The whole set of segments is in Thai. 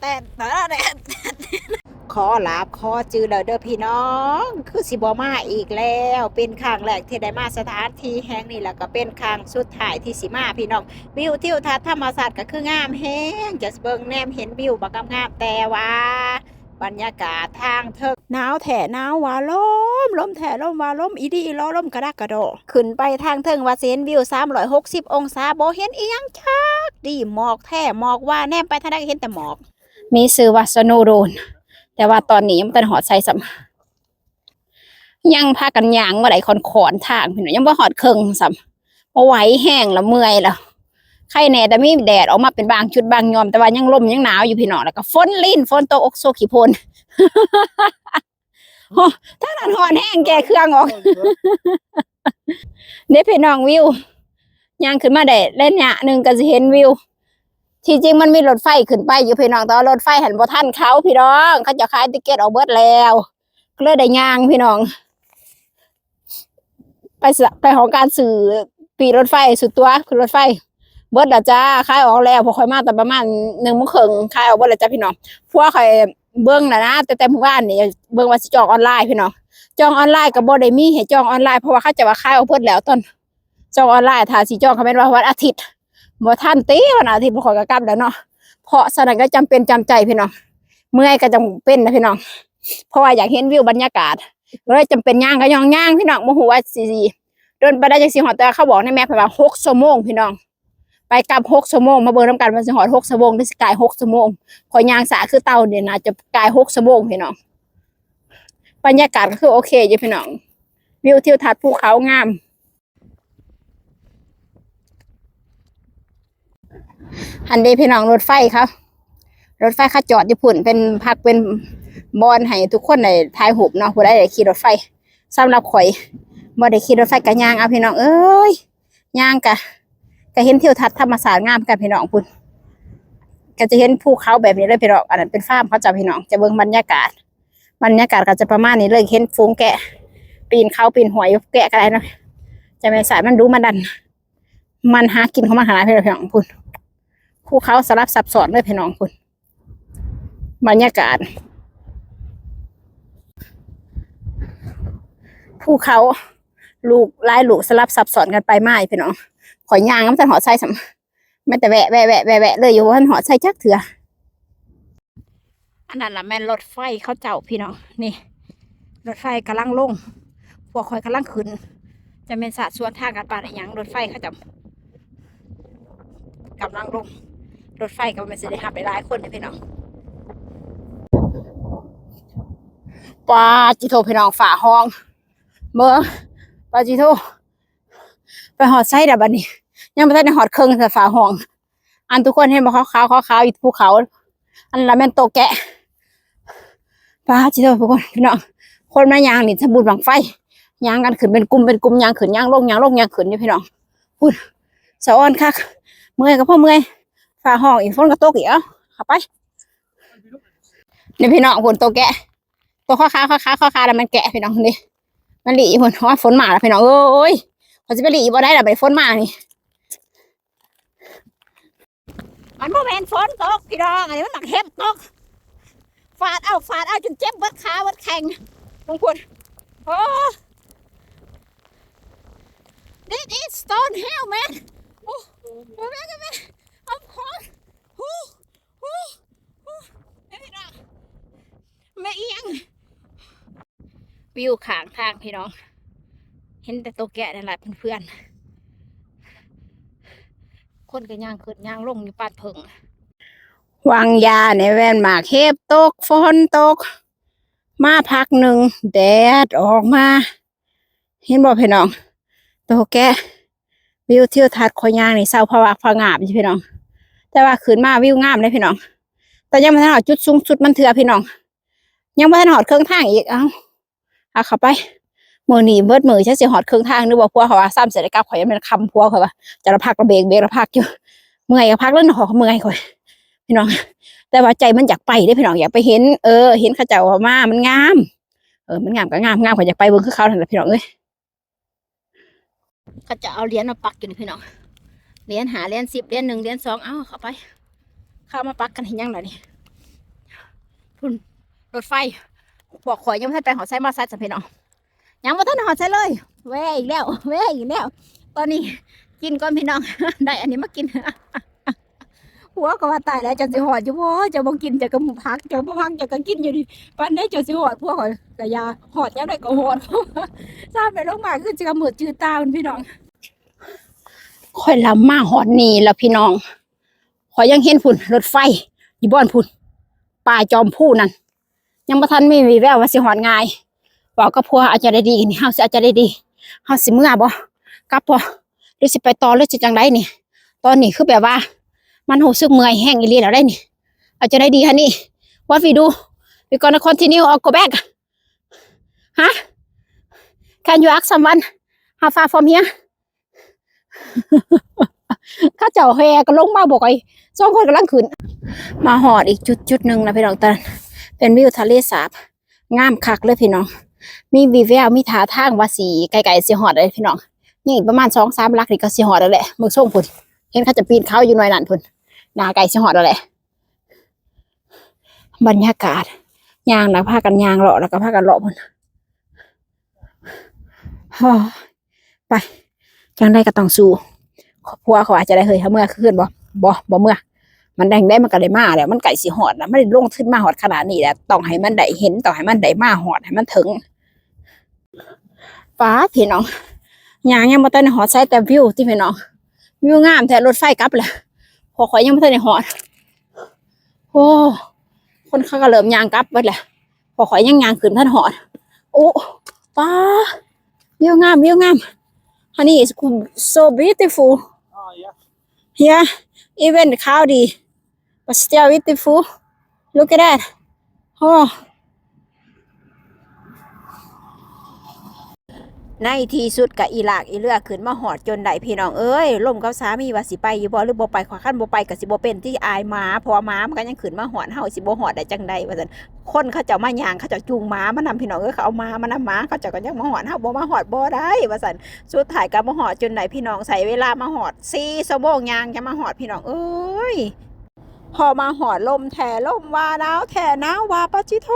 แต่แต่แต่ขอลาบขอจือเลยเด้อพี่น้อง คือสิบอมาอีกแล้ว เป็นครั้งแรกที่ได้มาสถานที่แห่งนี้แล้วก็เป็นครั้งสุดท้ายที่สิมาพี่น้อง วิวทิวทัศน์ธรรมศาสตร์ก็คืองามแฮงจะเบิ่งแนมเห็นวิวบักงามแต่ว่าบรรยากาศทางเทิงหนาวแถหนาวว่าลมลมแถลมว่าลมอีดีอีล้อลมกระดักกระโดดขึ้นไปทางเทิงว่าเห็นวิว 360 องศาบ่เห็นอียังชักดีหมอกแท้หมอกว่าแนมไปทางใดเห็นแต่หมอก มีชื่อว่าสโนโดน แต่ว่าตอนนี้ยังบ่ทันหอดใส่ซ้ำยังพากันยางบ่ได้คอนขอนทางพี่น้องยังบ่หอดเครึ่งซ้ำบ่ไหวแห้งแล้วเมื่อยแล้วใครแน่แต่มีแดดออกมาเป็นบางชุดบางยอมแต่ว่ายังลมยังหนาวอยู่พี่น้องแล้วก็ฝนลิ้นฝนตกอกโซขีพลโอ้ถ้านันหอนแห้งแกเครื่องออกเด้พี่น้องวิวย่างขึ้นมาได้เล่นเนี่ยหนึ่งก็จะเห็นวิว ที่จริงมันมีรถไฟขึ้นไปอยู่พี่น้องแต่ว่ารถไฟหันบ่ทันเขาพี่น้อง เขาจะขายติเกตออกเบิดแล้วก็เลยได้ยางพี่น้อง ไปสไปของการสื่อปีรถไฟสุดตัวคือรถไฟ เบิดละจ้าขายออกแล้วพอค่อยมาแต่ประมาณหนึ่งโมงครึ่งขายออกเบิดละจ้าพี่น้องพวกค่อยเบิ่งนะนะแต่แต่เมื่อวานนี่เบิ่งว่าสิจองออนไลน์พี่น้องจองออนไลน์ก็บ่ได้มีให้จองออนไลน์เพราะว่าเขาจะว่าขายออกเบิดแล้วตอนจองออนไลน์ถ้าสิจองเขาเป็นว่าวันอาทิตย์ บ่ทันติวันอาทิตย์บ่ขอยก็กลับแล้วเนาะเพราะฉะนั้นก็จำเป็นจำใจพี่น้องเมื่อยก็จำเป็นนะพี่น้องเพราะว่าอยากเห็นวิวบรรยากาศเลยจำเป็นย่างก็ย่องย่างพี่น้องบ่ฮู้ว่าสิเดินไปได้จังสิฮอดแต่เขาบอกในแม่พว่า6ชั่วโมงพี่น้อง ไปกลับหกชั่วโมงมาเบิ่งน้ำกันมันจะหอดหกชั่วโมงหรือสิกายหกชั่วโมงพอยางสาคือเต่าเนี่ยนะจะกายหกชั่วโมงพี่น้องบรรยากาศก็คือโอเคอยู่พี่น้องวิวทิวทัศน์ภูเขางาม อันเดพี่น้องรถไฟครับรถไฟเขาจอดอยู่พุ่นเป็นพักเป็นบอนให้ทุกคนในถ่ายหูปเนาะผู้ใดได้ขี่รถไฟสำหรับข่อยบ่ได้ขี่รถไฟกะยางเอาพี่น้องเอ้ยยางกะก็เห็นทิวทัศน์ธรรมศาสตร์งามกันพี่น้องพุ่นก็จะเห็นภูเขาแบบนี้เลยพี่น้องอันนั้นเป็นฟาร์มเขาจะพี่น้องจะเบิ่งบรรยากาศ บรรยากาศก็จะประมาณนี้เลยเห็นฟูงแกะ ปีนเขาปีนหัวอยแกะกันอะไรเนาะจะไม่สายมันดูมันดัน มันหากินของมันขนาดพี่น้องพุ่น ภูเขาสลับซับซ้อนเลยพี่น้องพุ่นบรรยากาศภูเขาลูกลายลูกสลับซับซ้อนกันไปมาพี่น้องขอยยางมันจะหอดใส่สำไม่แต่แวะแวะแวะแวะเลยอยู่ว่านหอดใส่จักเถื่ออันนั้นละแม่นรถไฟเขาเจ้าพี่น้องนี่รถไฟกำลังลงพวกคอยกำลังขึ้น จะเป็นสาดสวนทางกันปานอะไรหยังรถไฟเขาจะกำลังลง รถไฟก็เป็นสิได้หับไปหลายคนเลยพี่น้องปาจิโทพี่น้องฝ่าห้อง เมื่อปาจิโทไปหอดไส้ดับบันนี้ ยังไม่ได้หอดเครื่องแต่ฝาห้อง อันทุกคนเห็นบ่ขาวขาวขาวขาวอยู่ภูเขา อันละแม่นโตแกะป้าจิโตทุกคนพี่น้องคนมายางนี่สมบูรณ์บังไฟยางกันขึ้นเป็นกลุ่มเป็นกลุ่มยางขึ้นยางลงยางลงยางขึ้นนี่พี่น้องพูดสะอ้อนคักเมื่อยก็พ่อเมื่อย ฝาห้องอีกฝนก็ตกอีกเอ้าเข้าไปนี่พี่น้องฝนโตแกะ ตัวข้าวขาข้าวขาข้าวขาแล้วมันแกะพี่น้องนี่มันหลีฝนเพราะว่าฝนมาแล้วพี่น้องเอ้ยเขาจะไปหลีบ่ได้หรอไปฝนมานี่มันบ่แม่นฝนตกพี่น้องอันนี้มันหนักเห็บตกฟาดเอาฟาดเอาจนเจ็บเบิดขาเบิดแข้งลงคุณโอ้ This is stone hell man โอ้โหแม่แม่ เอาพอนฮู้ฮู้ฮู้เฮ้ยพี่น้องแม่เอียง วิวขางทางพี่น้อง เห็นแต่ตัวแกะนั่นแหละเพื่อนๆคนก็ย่างขึ้นย่างลงอยู่ปานเพิงวางยาในแว่นหมากเห็บตกฝนตก มาพักหนึ่งแดดออกมา เห็นบ่พี่น้องตัวแกวิวทิวทัศน์คอยย่างนี่เศร้าพะวักพะงาบพี่น้อง แต่ว่าขึ้นมาวิวงามเลยพี่น้อง แต่ยังไม่ทันหอดจุดสูงสุดมันเถื่อพี่น้อง ยังไม่ทันหอดเครื่องทางอีก เอ้าเอาเข้าไปมือหนีเบิดมือใช่สิหอดเครึ่องทางนึกว่าพัวเขาว่าซ้ำเสร็จแล้วกลับข่อยยังเป็นคำพัวเขาว่าจะระพักระเบกเบกระพักอยู่เมื่อยก็พักแล้วหนอเมื่อยข่อยพี่น้อง แต่ว่าใจมันอยากไปได้พี่น้องอยากไปเห็นเออเห็นข้าเจ้ามามันงาม เออมันงามก็งามงามข่อยอยากไปเบิ่งคือเขานั่นแหละพี่น้องเอ้ยเขาจะเอาเหรียญมาปักอยู่นี่พี่น้อง เหรียญหาเหรียญสิบเหรียญหนึ่งเหรียญสองเอาเข้าไป เข้ามาปักกันเห็นยังไงนี่พุ่นรถไฟพวกข่อยยังไม่ทันไปหอไซมาไซสัมพี่น้องยังไม่ทันหอไซเลยแว่อีกแล้วแว่อีกแล้ว ตอนนี้กินก่อนพี่น้อง ได้อันนี้มากินหัวก็ว่าตายแล้วจะสิหอดอยู่บ่จะบ่กินจะกระหมูพักจะบ่พักจะก็กินอยู่ดิปันได้จะสิหอดพวกข่อยกะยาหอดยังได้ก็หอดทราบไปลงมาคือจะกระหมือจืดตาพี่น้อง ค่อยลำมาหอดนีแล้วพี่น้องข่อยยังเห็นพุ่นรถไฟอยู่บ้านพุ่นป่าจอมผู้นั่นยังบ่ทันไม่มีแววว่าสิหอดง่ายบอกกับพัวอาจจะได้ดีนี่เฮาสิอาจจะได้ดีเฮาสิเมื่อบ่กลับบ่หรือสิไปต่อหรือสิจังไดนี่ ตอนนี้คือแบบว่า มันรู้สึกเมื่อยแห้งอีหลีแล้วได้นี่ อาจจะได้ดีฮะนี่ What we do we gonna continue or go back ฮะ Can you ask someone how far from here ข้าเจ้าแฮก็ลงมาบอกไอ้สองคนกำลังขึ้นมาหอดอีกจุดจุดหนึ่งนะพี่น้องตอนเป็นวิวทะเลสาบงามคักเลยพี่น้อง มีวีแววมีท่าทางว่าสีไกลๆสิหอดเลยพี่น้องนี่อีกประมาณสองสามลักนี่ก็สิหอดแล้วแหละมึงส่งพุ่นเห็นเขาจะปีนเขาอยู่หน่อยนั่นพุ่นนาไก่สิหอดแล้วแหละบรรยากาศยางนะพากันยางเลาะแล้วก็พากันเลาะพุ่นฮ่อไป จังได้ก็ต้องสู้พัวเขาอาจจะได้เฮ้ยเขาเมื่อคืนบ่บ่บ่เมื่อ มันแดงได้มันก็ได้มาแล้วมันไก่สิหอดนะไม่ได้ลงขึ้นมาหอดขนาดนี้แหละต้องให้มันได้เห็นต้องให้มันได้มาหอดให้มันถึงฟ้าพี่น้องยางยังมาต้นหอดใช้แต่วิวที่พี่น้องวิวงามแต่รถไฟกลับเลยพอข่อยยังไม่ทันได้หอดโอ้คนเขาก็เริ่มยางกลับไปแหละพอข่อยยังยางขึ้นท่านหอดโอ้ป้าวิวงามวิวงาม Honey is so beautiful Oh, yeah. Yeah, even cloudy, but still beautiful. Look at that. Oh. ในที่สุดกับอีหลากอีเลือกขึ้นมาหอดจนได้พี่น้องเอ้ยล่มกับสามีว่าสิไปอยู่บ่หรือบ่ไปขวาขั้นบ่ไปกับสิบ่เป็นที่อายหมาพราะว่าหมามันก็ยังขึ้นมาหอดเฮาสิบ่หอดได้จังใดว่าซั่นคนเขาเจ้ามายางเขาเจ้าจูงหมามานำพี่น้องเอ้ยเขาเอาหมามานำหมาเขาเจ้าก็ยังมาหอดเฮาบ่มาหอดบ่ได้ว่าซั่นสุดท้ายก็มาหอดจนไหนพี่น้องใส่เวลามาหอดสี่ชั่วโมงยางจะมาหอดพี่น้องเอ้ยพอมาหอดลมแถ่ลมว่าหนาวแถ่หนาวว่าปะจิโท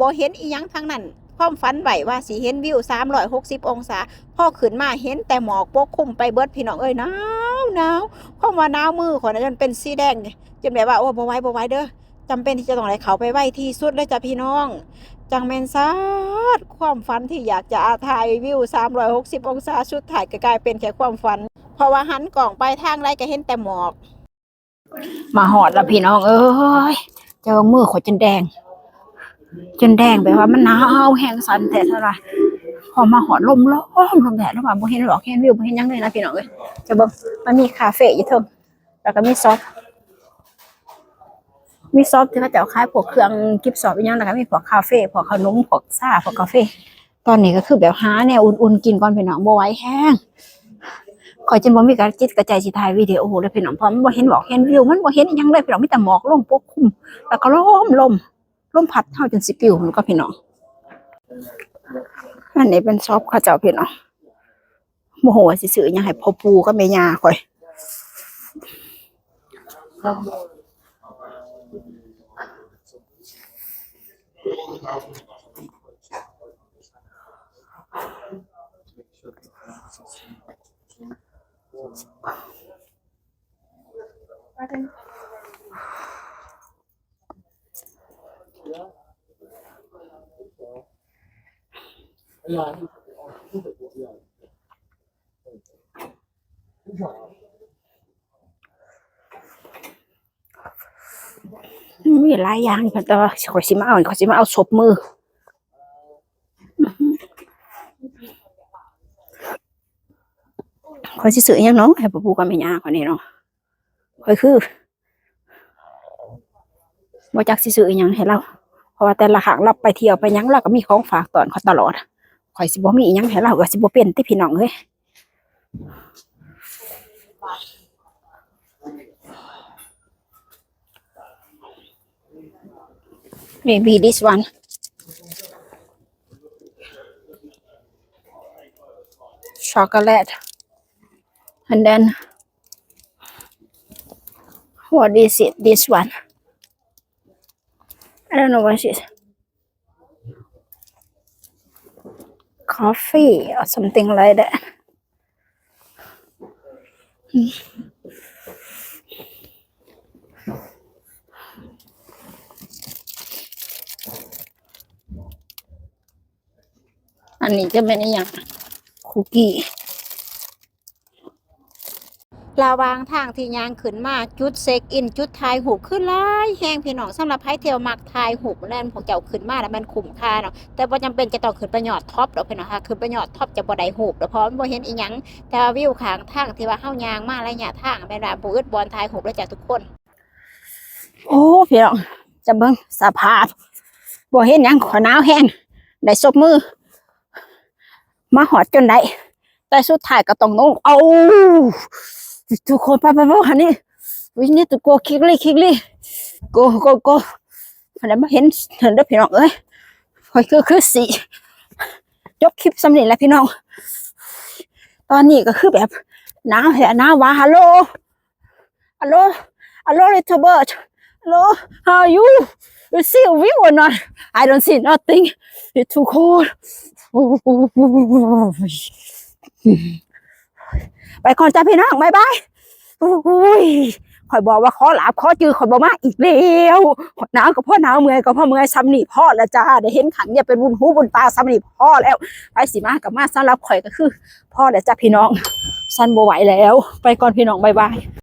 บ่เห็นอีหยังทางนั้น ความฝันไหวว่าสิเห็นวิว360องศาพ่อขึ้นมาเห็นแต่หมอกปกคลุมไปเบิดพี่น้องเอ้ยหนาวหนาวความว่าหนาวมือของนั้นจนเป็นสีแดงจนแบบว่าโอ้บ่ไหว้บ่ไหว้เด้อจำเป็นที่จะต้องไหลเขาไปไหวที่สุดเลยจ้ะพี่น้อง จังแมนซาดความฝันที่อยากจะถ่ายวิว 360 องศาชุดถ่ายกลายเป็นแค่ความฝัน เพราะว่าหันกล่องไปทางไรก็เห็นแต่หมอก มาหอดล้วพี่น้อง เอ้ยเจอมือขอยจนแดง จนแดงแบบว่ามันหนาวแห้งสันแต่เท่าไรพอมาหอดลมร้อนลมแดดแล้วว่าบ่เห็นหรอกเห็นวิวบ่เห็นยังเลยนะพี่น้องเอ้ยจะบิ่งมันมีคาเฟ่อยู่เทิงแล้วก็มีซอฟมีซอฟที่เขาจะเอาขายพวกเครื่องกิฟต์ซอฟอีกอย่างแล้วก็มีพวกคาเฟ่พวกขนมพวกซ่าพวกกาแฟตอนนี้ก็คือแบบหาแนวอุ่นๆกินก่อนพี่น้องบ่ไหวแห้งขอยจนบ่มีการจิตกระใจสิถ่ายวิดีโอเลยพี่น้องเพราะมันบ่เห็นหรอกเห็นวิวมันบ่เห็นยังเลยพี่น้องมีแต่หมอกลมปกคลุมแล้วก็ลมลม ลมพัดเท่าจนสิปิวมันก็พี่น้องอันนี้เป็นช็อปข้าเจ้าพี่น้องโมโหสิซื้อยังให้พ่อปูก็แม่ยาข่อย มีหลายอย่างอยู่แต่ว่าขอยสิมาเอาขอยสิมาเอาศพมือข่อยสิซื้อยังเนาะให้พ่ปู่ก็แม่ย่าข่อยนี่เนาะข่อยคือบ่จักสิซื้อยังให้เรา เพราะว่าแต่ละครั้งเราไปเที่ยวไปยังเราก็มีของฝากตอนเขาตลอด ข่อยสิบ่มีอิหยังให้เราก็สิบ่เป็นติพี่น้องเอ้ย Maybe this one. Chocolate. And then what is it? This one. I don't know what it is. Coffee or something like that. อันนี้จะเป็นอหย่างคุกกี้ ระวางทางที่ยางขึ้นมาจุดเซ็กอินจุดถ่ายหูปขึ้นหลายแห้งพี่น้องสำหรับไผเที่ยวมักถ่ายหูปนั่นพวกเจ้าขึ้นมาแล้วมันคุ้มค่าเนาะแต่บ่จำเป็นจะต้องขึ้นไปยอดท็อปดอกพี่น้องค่ะขึ้นไปยอดท็อปจะบ่ได้หูปดอกเพราะมันบ่เห็นอีหยังแต่ว่าวิวข้างทางที่ว่าเฮายางมาระยะทางแม่นว่าบ่อึดบอลถ่ายหูปแล้วจ้ะทุกคน โอ้พี่น้องจะเบิ่งสภาพบ่เห็นหยังขอหนาวแห้งได้ซบมือ มาหอดจนได้แต่สุดท้ายก็ต้องลงเอา ทุกคนไปไปไปหันนี่วินี่ตัวโกคิกลี่คิกลี่โกโกโกอันนั้นมาเห็นเห็นด้อพี่น้องเอ้ยคอยคือคือสีจบคลิปสำเร็จแล้วพี่น้อง ตอนนี้ก็คือแบบหนาวแหะหนาวว่าฮัลโหลฮัลโหลฮัลโหล little bird hello how are you you see a view or not I don't see nothing it's too cold ไปก่อนจ้าพี่น้องบายบายอุ้ยคอยบอกว่าขอหลาบขอจือขอยบอกมาอีกแล้วหนาวกับพ่อหนาวเมื่อยกับพ่อเมื่อยซ้ำนี่พ่อแล้วจ้าได้เห็นขังเนี่ยเป็นบุญหูบุญตาซ้ำนี่พ่อแล้วไปสิมากับมาสำหรับข่อยก็คือ พ่อแล้วจ้าพี่น้องสั้นบ่ไหวแล้ว ไปก่อนพี่น้องบายบาย